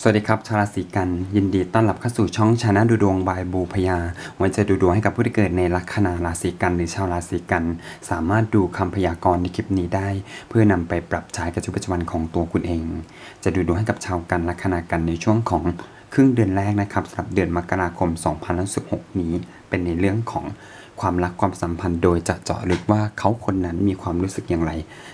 สวัสดีครับชาวราศีกัน ยินดีต้อนรับเข้าสู่ช่องชานะดูดวงบายบูพยาวันจะดูดวงให้กับผู้ที่เกิดในลัคนาราศีกันหรือชาวราศีกัน สามารถดูคำพยากรณ์ในคลิปนี้ได้ เพื่อนำไปปรับใช้กับชีวิตประจำวันของตัวคุณเอง จะดูดวงให้กับชาวกันลัคนากันในช่วงของครึ่งเดือนแรกนะครับสำหรับเดือนมกราคม 2016 นี้ เป็นในเรื่องของ ความรักความสัมพันธ์โดยจะเจาะลึกว่าเขาคนนั้นมีความรู้สึกอย่างไร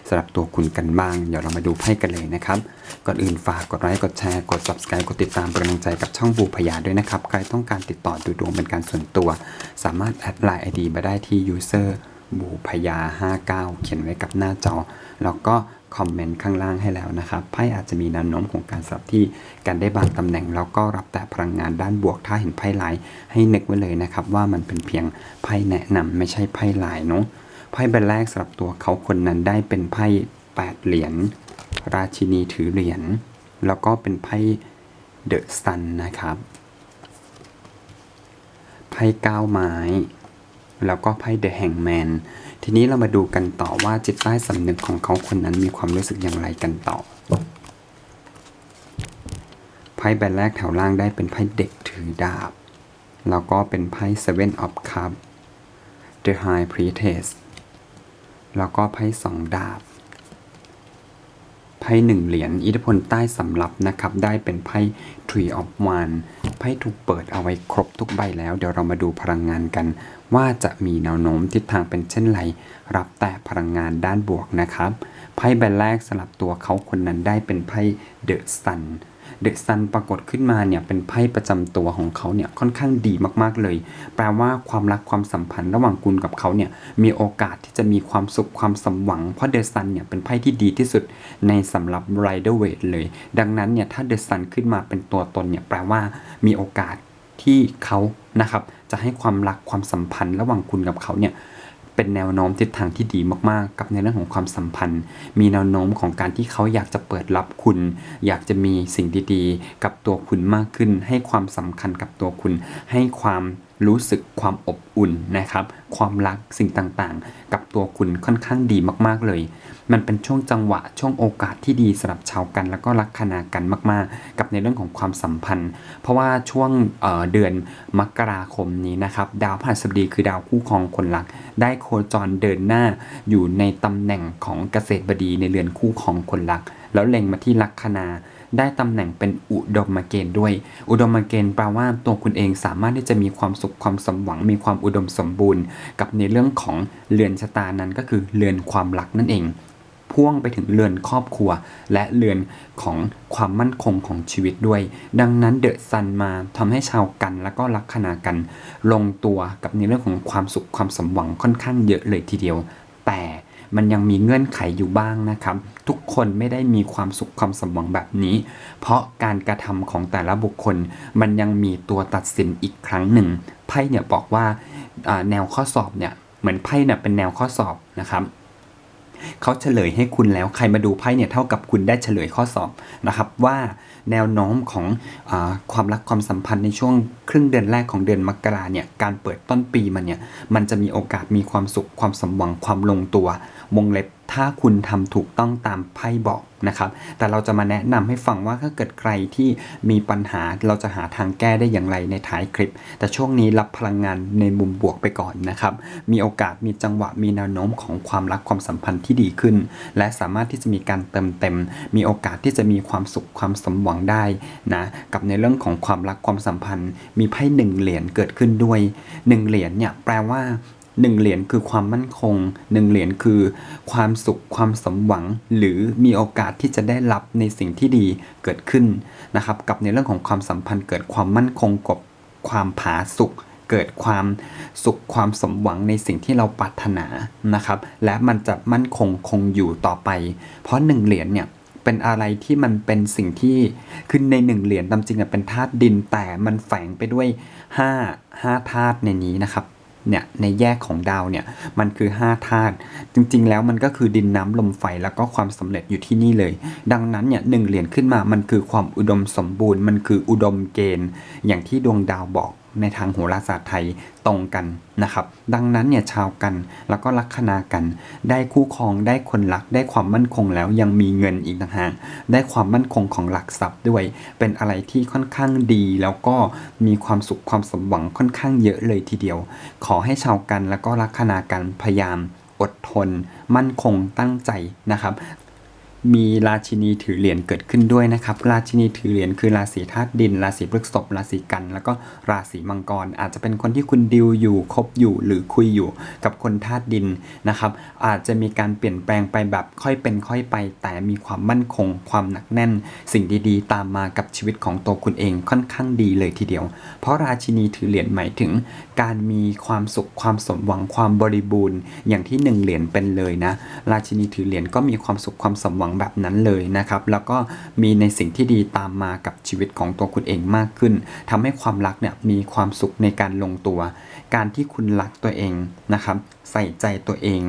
สำหรับตัวคุณกันบ้าง เดี๋ยวเรามาดูไพ่กันเลยนะครับ ก่อนอื่นฝากกดไลค์กดแชร์กด subscribe กดติดตามเป็นกำลังใจกับช่องบูพยาด้วยนะครับ ใครต้องการติดต่อดูดวงเป็นการส่วนตัว สามารถแอดไลน์ ID มาได้ที่ user บูพยา59 เขียนไว้กับหน้าจอ แล้วก็ คอมเมนต์ข้างล่างให้แล้วนะครับไพ่อาจจะมีแนวโน้มของการสลับที่การได้บางตำแหน่ง แล้วก็รับแต่พลังงานด้านบวก ถ้าเห็นไพ่ลายให้นึกไว้เลยนะครับว่ามันเป็นเพียงไพ่แนะนำไม่ใช่ไพ่ลายเนาะไพ่ใบแรกสำหรับตัวเขาคนนั้นได้เป็นไพ่แปดเหรียญราชินีถือเหรียญแล้วก็เป็นไพ่เดอะซันนะครับไพ่ก้าวไม้ แล้วก็ไพ่เดอะแห่งแมน ทีนี้เรามาดูกันต่อว่าจิตใต้สำนึกของเขาคนนั้นมีความรู้สึกอย่างไรกันต่อ ไพ่ใบแรกแถวล่างได้เป็นไพ่เด็กถือดาบ แล้วก็เป็นไพ่ Seven of Cups The High Priestess แล้วก็ไพ่สองดาบ ไพ่หนึ่งเหรียญอิทธิพลใต้สำรับนะครับ ได้เป็นไพ่ Tree of One ไพ่ถูกเปิดเอาไว้ครบทุกใบแล้ว เดี๋ยวเรามาดูพลังงานกัน ว่าจะมีแนวโน้มทิศทางเป็นเช่นไร รับแต่พลังงานด้านบวกนะครับ ไพ่ใบแรกสลับตัวเขาคนนั้นได้เป็นไพ่ The Sun เดอะซันปรากฏขึ้นมาเนี่ยเป็นไพ่ประจำตัวของเขาเนี่ยค่อนข้างดีมากๆเลย แปลว่าความรักความสัมพันธ์ระหว่างคุณกับเขาเนี่ยมีโอกาสที่จะมีความสุขความสมหวัง เพราะเดอะซันเนี่ยเป็นไพ่ที่ดีที่สุดในสำหรับไรเดอร์เวทเลย ดังนั้นเนี่ยถ้าเดอะซันขึ้นมาเป็นตัวตนเนี่ยแปลว่ามีโอกาสที่เขานะครับจะให้ความรักความสัมพันธ์ระหว่างคุณกับเขาเนี่ย เป็นแนวโน้มทิศทางที่ดีมากๆ กับในเรื่องของความสัมพันธ์ มีแนวโน้มของการที่เขาอยากจะเปิดรับคุณ อยากจะมีสิ่งดีๆ กับตัวคุณมากขึ้น ให้ความสำคัญกับตัวคุณ ให้ความ รู้สึกความอบอุ่นนะครับ ความรักสิ่งต่างๆ กับตัวคุณค่อนข้างดีมากๆเลย มันเป็นช่วงจังหวะช่วงโอกาสที่ดีสำหรับชาวกัน แล้วก็ลัคนากันมากๆ กับในเรื่องของความสัมพันธ์ เพราะว่าช่วงเเดือนมกราคมนี้นะครับ ดาวพฤหัสบดีคือดาวคู่ครองคนรัก ได้โคจรเดินหน้าอยู่ในตำแหน่งของเกษตรบดีในเรือนคู่ครองคนรัก แล้วเล็งมาที่ลัคนา ได้ตำแหน่งเป็นอุดมเกณฑ์ด้วย อุดมเกณฑ์แปลว่าตัวคุณเองสามารถที่จะมีความสุขความสมหวัง มีความอุดมสมบูรณ์ กับในเรื่องของเรือนชะตานั้นก็คือเรือนความรักนั่นเอง พ่วงไปถึงเรือนครอบครัว และเรือนของความมั่นคงของชีวิตด้วย ดังนั้นเดอะซันมาทำให้ชาวกันและก็ลักคนากัน ลงตัวกับในเรื่องของความสุขความสมหวังค่อนข้างเยอะเลยทีเดียว แต่ มันยังมีเงื่อนไขอยู่บ้างนะครับ ทุกคนไม่ได้มีความสุขความสมหวังแบบนี้ เพราะการกระทำของแต่ละบุคคล มันยังมีตัวตัดสินอีกครั้งหนึ่งไพ่เนี่ยบอกว่าแนวข้อสอบเนี่ยเหมือนไพ่เนี่ยเป็นแนวข้อสอบนะครับเขาเฉลยให้คุณแล้วใครมาดูไพ่เนี่ยเท่ากับคุณได้เฉลยข้อสอบนะครับว่า แนวโน้มของอความรักความสัมพันธ์ในช่วงครึ่งเดือนแรกของเดือนมกราเนี่ยการเปิดต้นปีมันเนี่ยมันจะมีโอกาสมีความสุขความสมหวังความลงตัว วงเล็บถ้าคุณทำถูกต้องตามไพ่บอก นะครับ แต่เราจะมาแนะนำให้ฟังว่าถ้าเกิดใครที่มีปัญหาเราจะหาทางแก้ได้อย่างไรในท้ายคลิป แต่ช่วงนี้รับพลังงานในมุมบวกไปก่อนนะครับ มีโอกาสมีจังหวะมีแนวโน้มของความรักความสัมพันธ์ที่ดีขึ้น และสามารถที่จะมีการเติมเต็ม มีโอกาสที่จะมีความสุขความสมหวังได้นะกับในเรื่องของความรักความสัมพันธ์ มีไพ่หนึ่งเหรียญเกิดขึ้นด้วยหนึ่งเหรียญเนี่ยแปลว่า หนึ่งเหรียญคือความมั่นคงหนึ่งเหรียญคือความสุขความสมหวัง หรือมีโอกาสที่จะได้รับในสิ่งที่ดีเกิดขึ้นนะครับ กับในเรื่องของความสัมพันธ์เกิดความมั่นคงกับความผาสุกเกิดความสุขความสมหวังในสิ่งที่เราปรารถนานะครับ และมันจะมั่นคงคงอยู่ต่อไป เพราะหนึ่งเหรียญเนี่ยเป็นอะไรที่มันเป็นสิ่งที่คือในหนึ่งเหรียญตามจริงเป็นธาตุดินแต่มันแฝงไปด้วยห้าห้าธาตุในนี้นะครับ เนี่ยในแยกของดาวเนี่ยมันคือ5ธาตุจริงๆ แล้วมันก็คือดินน้ำลมไฟแล้วก็ความสำเร็จอยู่ที่นี่เลย ดังนั้นเนี่ยหนึ่งเหรียญขึ้นมามันคือความอุดมสมบูรณ์ มันคืออุดมเกณฑ์ อย่างที่ดวงดาวบอก ในทางโหราศาสตร์ไทยตรงกันนะครับ ดังนั้นเนี่ยชาวกันแล้วก็ลัคนากัน ได้คู่ครองได้คนรักได้ความมั่นคงแล้วยังมีเงินอีกต่างหากได้ความมั่นคงของหลักทรัพย์ด้วย เป็นอะไรที่ค่อนข้างดีแล้วก็มีความสุขความสมหวังค่อนข้างเยอะเลยทีเดียว ขอให้ชาวกันแล้วก็ลัคนากันพยายามอดทน มั่นคงตั้งใจนะครับ มีราชินีถือเหรียญเกิดขึ้นด้วยนะครับ ราชินีถือเหรียญคือราศีธาตุดิน ราศีพฤษภราศีกัน แล้วก็ราศีมังกร อาจจะเป็นคนที่คุณดิวอยู่คบอยู่หรือคุยอยู่กับคนธาตุดินนะครับ อาจจะมีการเปลี่ยนแปลงไปแบบค่อยเป็นค่อยไป แต่มีความมั่นคง ความหนักแน่น สิ่งดีๆ ตามมากับชีวิตของตัวคุณเองค่อนข้างดีเลยทีเดียว เพราะราชินีถือเหรียญหมายถึงการมีความสุขความสมหวังความบริบูรณ์ อย่างที่หนึ่งเหรียญเป็นเลยนะ ราชินีถือเหรียญก็มีความสุขความสมหวังแบบนั้นเลยนะครับ แล้วก็มีในสิ่งที่ดีตามมากับชีวิตของตัวคุณเองมากขึ้นทำให้ความรักเนี่ยมีความสุขในการลงตัว การที่คุณรักตัวเองนะครับใส่ใจตัวเอง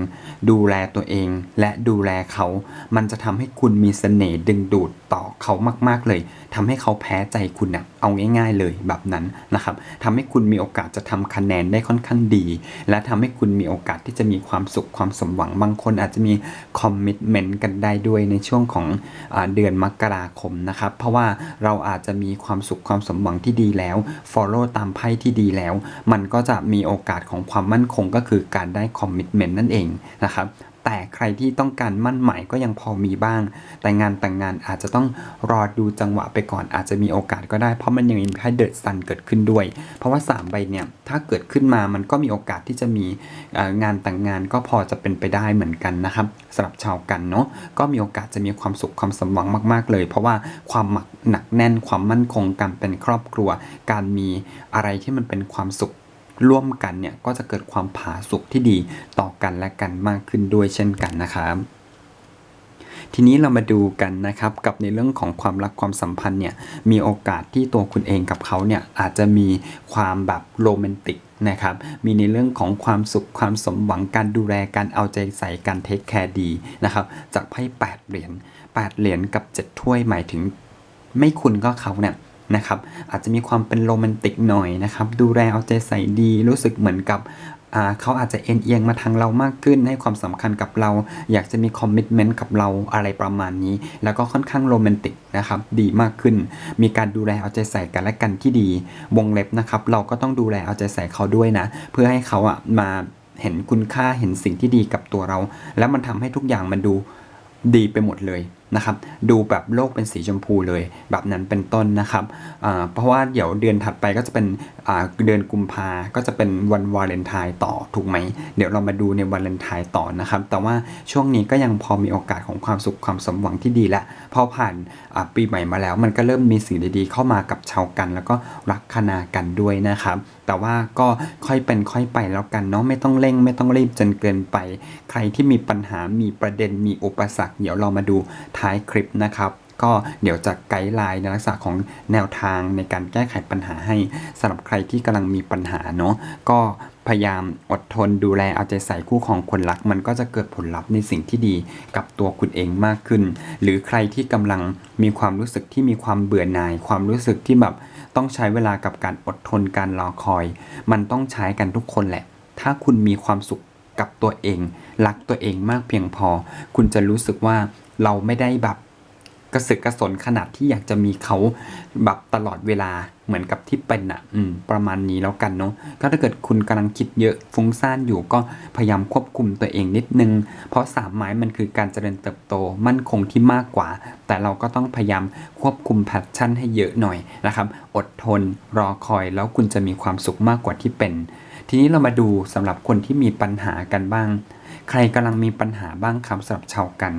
ดูแลตัวเอง และดูแลเขา มันจะทำให้คุณมีเสน่ห์ดึงดูดต่อเขามาก ๆ เลยทำให้เขาแพ้ใจคุณนะเอาง่าย ๆ เลยแบบนั้นนะครับทำให้คุณมีโอกาสจะทำคะแนนได้ค่อนข้างดี และทำให้คุณมีโอกาสที่จะมีความสุขความสมหวังบางคนอาจจะมีคอมมิ t เมนต์กันได้ด้วยในช่วงของอเดือนมกราคมนะครับ เพราะว่าเราอาจจะมีความสุขความสมหวังที่ดีแล้ว follow ตามไพ่ที่ดีแล้ว มันก็จะมีโอกาสของความมั่นคงก็คือการได้คอมมิ t เมนต์นั่นเองนะครับแต่ใครที่ต้องการมั่นหมายก็ยังพอมีบ้าง แต่งานแต่งงานอาจจะต้องรอดูจังหวะไปก่อนอาจจะมีโอกาสก็ได้ เพราะมันยังมีไพ่เด e ดซันเกิดขึ้นด้วย เพราะว่า 3 ใบเนี่ย ถ้าเกิดขึ้นมามันก็มีโอกาสที่จะมีงานแต่งงานก็พอจะเป็นไปได้เหมือนกันนะครับสำหรับชาวกันเนาะก็มีโอกาสจะมีความสุขความสมหวังมาก ๆ เลย เพราะว่าความหมักหนักแน่นความมั่นคงการเป็นครอบครัว การมีอะไรที่มันเป็นความสุข ร่วมกันเนี่ยก็จะเกิดความผาสุกที่ดีต่อกันและกันมากขึ้นด้วยเช่นกันนะครับทีนี้เรามาดูกันนะครับกับในเรื่องของความรักความสัมพันธ์เนี่ยมีโอกาสที่ตัวคุณเองกับเขาเนี่ยอาจจะมีความแบบโรแมนติกนะครับมีในเรื่องของความสุขความสมหวังการดูแลการเอาใจใส่การเทคแคร์ดีนะครับจากไพ่8เหรียญ8เหรียญกับ 7 ถ้วยหมายถึงไม่คุณก็เขาเนี่ย นะครับอาจจะมีความเป็นโรแมนติกหน่อยนะครับ ดูแลเอาใจใส่ดีรู้สึกเหมือนกับเขาอาจจะเอ็นเอียงมาทางเรามากขึ้นให้ความสำคัญกับเรา อยากจะมีคอมมิชเมนต์กับเราอะไรประมาณนี้ แล้วก็ค่อนข้างโรแมนติกนะครับ ดีมากขึ้น มีการดูแลเอาใจใส่กันและกันที่ดี วงเล็บนะครับ เราก็ต้องดูแลเอาใจใส่เขาด้วยนะ เพื่อให้เขาอะมาเห็นคุณค่าเห็นสิ่งที่ดีกับตัวเรา แล้วมันทำให้ทุกอย่างมันดูดีไปหมดเลย นะครับดูแบบโลกเป็นสีชมพูเลย แบบนั้นเป็นต้นนะครับเพราะว่าเดี๋ยวเดือนถัดไปก็จะเป็นเดือนกุมภาก็จะเป็นวันวาเลนไทน์ต่อถูกไหม เดี๋ยวเรามาดูในวาเลนไทน์ต่อนะครับ แต่ว่าช่วงนี้ก็ยังพอมีโอกาสของความสุขความสมหวังที่ดีและพอผ่านปีใหม่มาแล้ว มันก็เริ่มมีสิ่งดีๆ เข้ามากับชาวกัน แล้วก็รักคนากันด้วยนะครับ แต่ว่าก็ค่อยเป็นค่อยไปแล้วกันเนาะไม่ต้องเร่งไม่ต้องรีบจนเกินไป ใครที่มีปัญหามีประเด็นมีอุปสรรค เดี๋ยวเรามาดูทายคลิปนะครับ ก็เดี๋ยวจะไกด์ไลน์ในลักษณะของแนวทางในการแก้ไขปัญหาให้สำหรับใครที่กำลังมีปัญหาเนาะก็พยายามอดทนดูแลเอาใจใส่คู่ของคนรัก มันก็จะเกิดผลลัพธ์ในสิ่งที่ดีกับตัวคุณเองมากขึ้น หรือใครที่กำลังมีความรู้สึกที่มีความเบื่อหน่าย ความรู้สึกที่แบบต้องใช้เวลากับการอดทนการรอคอย มันต้องใช้กันทุกคนแหละ ถ้าคุณมีความสุขกับตัวเอง รักตัวเองมากเพียงพอ คุณจะรู้สึกว่า เราไม่ได้แบบกระสึกกระสนขนาดที่อยากจะมีเขาแบบตลอดเวลาเหมือนกับที่เป็นอะ อืม ประมาณนี้แล้วกันเนาะก็ถ้าเกิดคุณกำลังคิดเยอะฟุ้งซ่านอยู่ก็พยายามควบคุมตัวเองนิดนึง เพราะสามไม้มันคือการเจริญเติบโตมั่นคงที่มากกว่า แต่เราก็ต้องพยายามควบคุมแพชชั่นให้เยอะหน่อยนะครับ อดทนรอคอยแล้วคุณจะมีความสุขมากกว่าที่เป็น ทีนี้เรามาดูสำหรับคนที่มีปัญหากันบ้าง ใครกำลังมีปัญหาบ้างครับสำหรับชาวกัน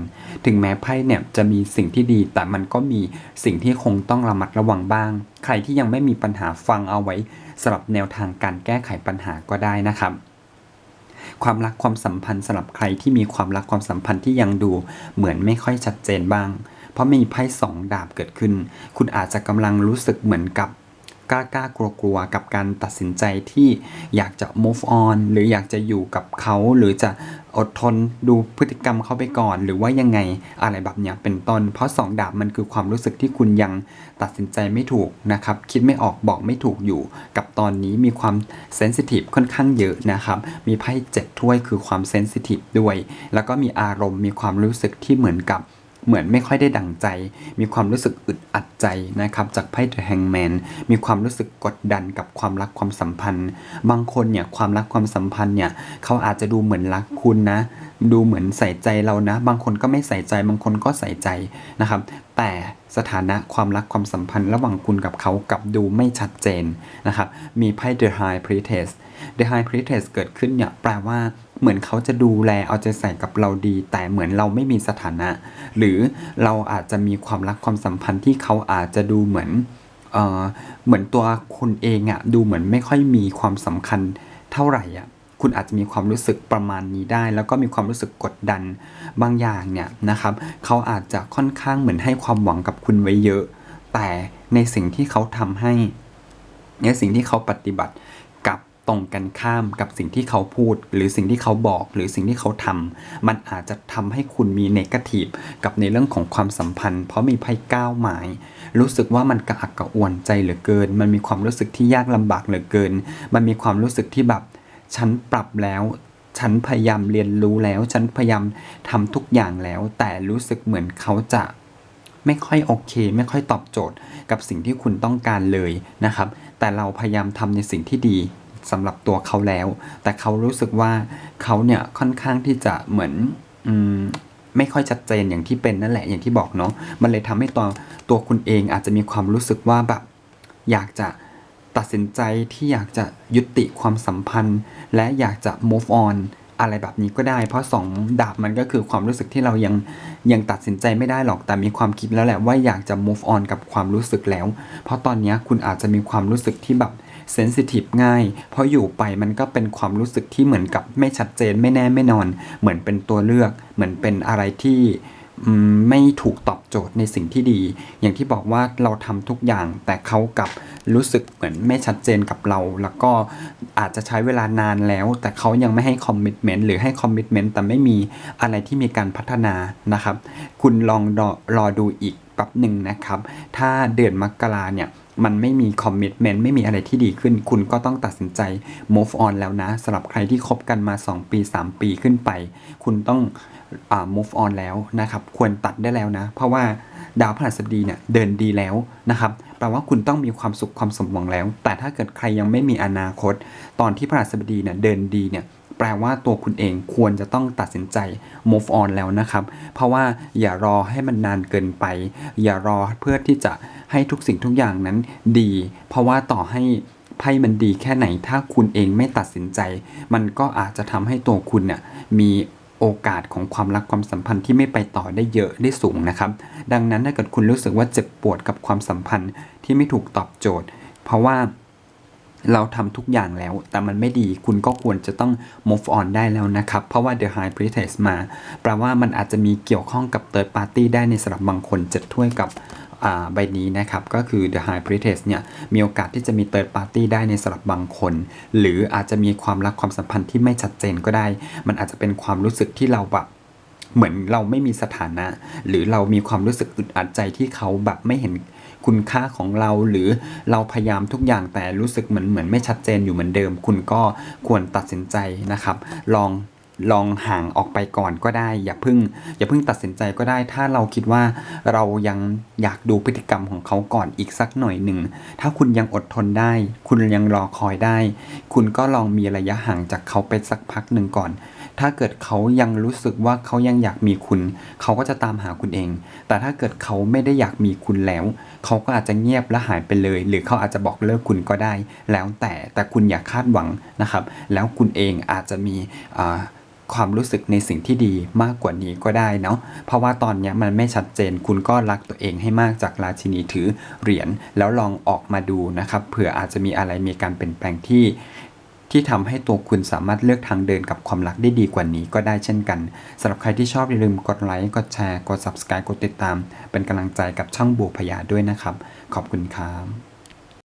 ถึงแม้ไพ่เนี่ยจะมีสิ่งที่ดี แต่มันก็มีสิ่งที่คงต้องระมัดระวังบ้าง ใครที่ยังไม่มีปัญหาฟังเอาไว้สำหรับแนวทางการแก้ไขปัญหาก็ได้นะครับความรักความสัมพันธ์สำหรับใครที่มีความรักความสัมพันธ์ที่ยังดูเหมือนไม่ค่อยชัดเจนบ้าง เพราะมีไพ่สองดาบเกิดขึ้น คุณอาจจะกำลังรู้สึกเหมือนกับ กล้ากล้ากลัวกลัวกับการตัดสินใจที่อยากจะ move on หรืออยากจะอยู่กับเขาหรือจะอดทนดูพฤติกรรมเขาไปก่อน หรือว่ายังไงอะไรแบบเนี้ยเป็นต้น เพราะสองดาบมันคือความรู้สึกที่คุณยังตัดสินใจไม่ถูกนะครับคิดไม่ออกบอกไม่ถูกอยู่ กับตอนนี้มีความเซนซิทีฟค่อนข้างเยอะนะครับมีไพ่เจ็ดถ้วยคือความเซนซิทีฟด้วย แล้วก็มีอารมณ์มีความรู้สึกที่เหมือนกับ เหมือนไม่ค่อยได้ดั่งใจ มีความรู้สึกอึดอัดใจนะครับจากไพ่ The Hangman มีความรู้สึกกดดันกับความรักความสัมพันธ์ บางคนเนี่ยความรักความสัมพันธ์เนี่ยเขาอาจจะดูเหมือนรักคุณนะ ดูเหมือนใส่ใจเรานะ บางคนก็ไม่ใส่ใจ บางคนก็ใส่ใจนะครับ แต่สถานะความรักความสัมพันธ์ ระหว่างคุณกับเขากับดูไม่ชัดเจนนะครับ มีไพ่ The High Priestess The High Priestess เกิดขึ้นเนี่ยแปลว่า เหมือนเขาจะดูแลเอาใจใส่กับเราดี แต่เหมือนเราไม่มีสถานะ หรือเราอาจจะมีความรักความสัมพันธ์ที่เขาอาจจะดูเหมือนเออเหมือนตัวคุณเองอะดูเหมือนไม่ค่อยมีความสำคัญเท่าไหร่อะคุณอาจจะมีความรู้สึกประมาณนี้ได้ แล้วก็มีความรู้สึกกดดันบางอย่างเนี่ยนะครับเขาอาจจะค่อนข้างเหมือนให้ความหวังกับคุณไว้เยอะ แต่ในสิ่งที่เขาทำให้ในสิ่งที่เขาปฏิบัติ ตรงกันข้ามกับสิ่งที่เขาพูด หรือสิ่งที่เขาบอกหรือสิ่งที่เขาทำมันอาจจะทำให้คุณมีเนกาทีฟกับในเรื่องของความสัมพันธ์ เพราะมีไพ่ก้าวหมาย รู้สึกว่ามันกระอักกระอ่วนใจเหลือเกิน มันมีความรู้สึกที่ยากลำบากเหลือเกิน มันมีความรู้สึกที่แบบฉันปรับแล้วฉันพยายามเรียนรู้แล้ว ฉันพยายามทำทุกอย่างแล้ว แต่รู้สึกเหมือนเขาจะไม่ค่อยโอเค ไม่ค่อยตอบโจทย์ กับสิ่งที่คุณต้องการเลยนะครับ แต่เราพยายามทำในสิ่งที่ดี สำหรับตัวเขาแล้ว แต่เขารู้สึกว่าเขาเนี่ยค่อนข้างที่จะเหมือนอืมไม่ค่อยชัดเจนอย่างที่เป็นนั่นแหละอย่างที่บอกเนาะมันเลยทำให้ตัวตัวคุณเองอาจจะมีความรู้สึกว่าแบบอยากจะตัดสินใจที่อยากจะยุติความสัมพันธ์ และอยากจะ move on อะไรแบบนี้ก็ได้ เพราะสองดาบมันก็คือความรู้สึกที่เรายังยังตัดสินใจไม่ได้หรอกแต่มีความคิดแล้วแหละว่าอยากจะ move on กับความรู้สึกแล้ว เพราะตอนนี้คุณอาจจะมีความรู้สึกที่แบบ เซนซิทีฟง่าย เพราะอยู่ไปมันก็เป็นความรู้สึกที่เหมือนกับไม่ชัดเจนไม่แน่ไม่นอน เหมือนเป็นตัวเลือก เหมือนเป็นอะไรที่ไม่ถูกตอบโจทย์ในสิ่งที่ดี อย่างที่บอกว่าเราทำทุกอย่าง แต่เขากับรู้สึกเหมือนไม่ชัดเจนกับเรา แล้วก็อาจจะใช้เวลานานแล้ว แต่เขายังไม่ให้คอมมิชเมนต์หรือให้คอมมิชเมนต์แต่ไม่มีอะไรที่มีการพัฒนานะครับ คุณลองรอรอดูอีกแป๊บหนึ่งนะครับ ถ้าเดือนมกราเนี่ย มันไม่มีคอมมิชเมนต์ไม่มีอะไรที่ดีขึ้น คุณก็ต้องตัดสินใจ move on แล้วนะสำหรับใครที่คบกันมา 2 ปี 3 ปีขึ้นไป คุณต้องอ move on แล้วนะครับ ควรตัดได้แล้วนะ เพราะว่าดาวพฤหัสบดีเนี่ยเดินดีแล้วนะครับแปลว่าคุณต้องมีความสุขความสมหวังแล้ว แต่ถ้าเกิดใครยังไม่มีอนาคต ตอนที่พฤหัสบดีเนี่ยเดินดีเนี่ย แปลว่าตัวคุณเองควรจะต้องตัดสินใจ move on แล้วนะครับ เพราะว่าอย่ารอให้มันนานเกินไป อย่ารอเพื่อที่จะให้ทุกสิ่งทุกอย่างนั้นดี เพราะว่าต่อให้ไพ่มันดีแค่ไหน ถ้าคุณเองไม่ตัดสินใจ มันก็อาจจะทำให้ตัวคุณเนี่ยมีโอกาสของความรักความสัมพันธ์ที่ไม่ไปต่อได้เยอะได้สูงนะครับ ดังนั้นถ้าเกิดคุณรู้สึกว่าเจ็บปวดกับความสัมพันธ์ที่ไม่ถูกตอบโจทย์ เพราะว่า เราทำทุกอย่างแล้ว แต่มันไม่ดีคุณก็ควรจะต้อง move on ได้แล้วนะครับ เพราะว่า the high priestess มา แปลว่ามันอาจจะมีเกี่ยวข้องกับ third party ได้ในสำหรับบางคนเจ็ดถ้วยกับอ่าใบนี้นะครับ ก็คือ the high priestess เนี่ย มีโอกาสที่จะมี third party ได้ในสำหรับบางคน หรืออาจจะมีความรักความสัมพันธ์ที่ไม่ชัดเจนก็ได้ มันอาจจะเป็นความรู้สึกที่เราแบบเหมือนเราไม่มีสถานะ หรือเรามีความรู้สึกอึดอัดใจที่เขาแบบไม่เห็น คุณค่าของเราหรือเราพยายามทุกอย่างแต่รู้สึกเหมือนเหมือนไม่ชัดเจนอยู่เหมือนเดิม คุณก็ควรตัดสินใจนะครับ ลองลองห่างออกไปก่อนก็ได้ อย่าเพิ่ง อย่าเพิ่งตัดสินใจก็ได้ ถ้าเราคิดว่าเรายังอยากดูพฤติกรรมของเขาก่อนอีกสักหน่อยหนึ่ง ถ้าคุณยังอดทนได้ คุณยังรอคอยได้ คุณก็ลองมีระยะห่างจากเขาไปสักพักหนึ่งก่อน ถ้าเกิดเขายังรู้สึกว่าเขายังอยากมีคุณ เขาก็จะตามหาคุณเอง แต่ถ้าเกิดเขาไม่ได้อยากมีคุณแล้ว เขาก็อาจจะเงียบและหายไปเลย หรือเขาอาจจะบอกเลิกคุณก็ได้ แล้วแต่แต่คุณอย่าคาดหวังนะครับ แล้วคุณเองอาจจะมีความรู้สึกในสิ่งที่ดีมากกว่านี้ก็ได้เนาะ เพราะว่าตอนนี้มันไม่ชัดเจน คุณก็รักตัวเองให้มากจากราชินีถือเหรียญแล้วลองออกมาดูนะครับ เผื่ออาจจะมีอะไรมีการเปลี่ยนแปลงที่ ที่ทำให้ตัวคุณสามารถเลือกทางเดินกับความรักได้ดีกว่านี้ก็ได้เช่นกันสำหรับใครที่ชอบอย่าลืมกดไลค์กดแชร์กด subscribe กดติดตาม เป็นกำลังใจกับช่องบัวพยาด้วยนะครับ ขอบคุณครับ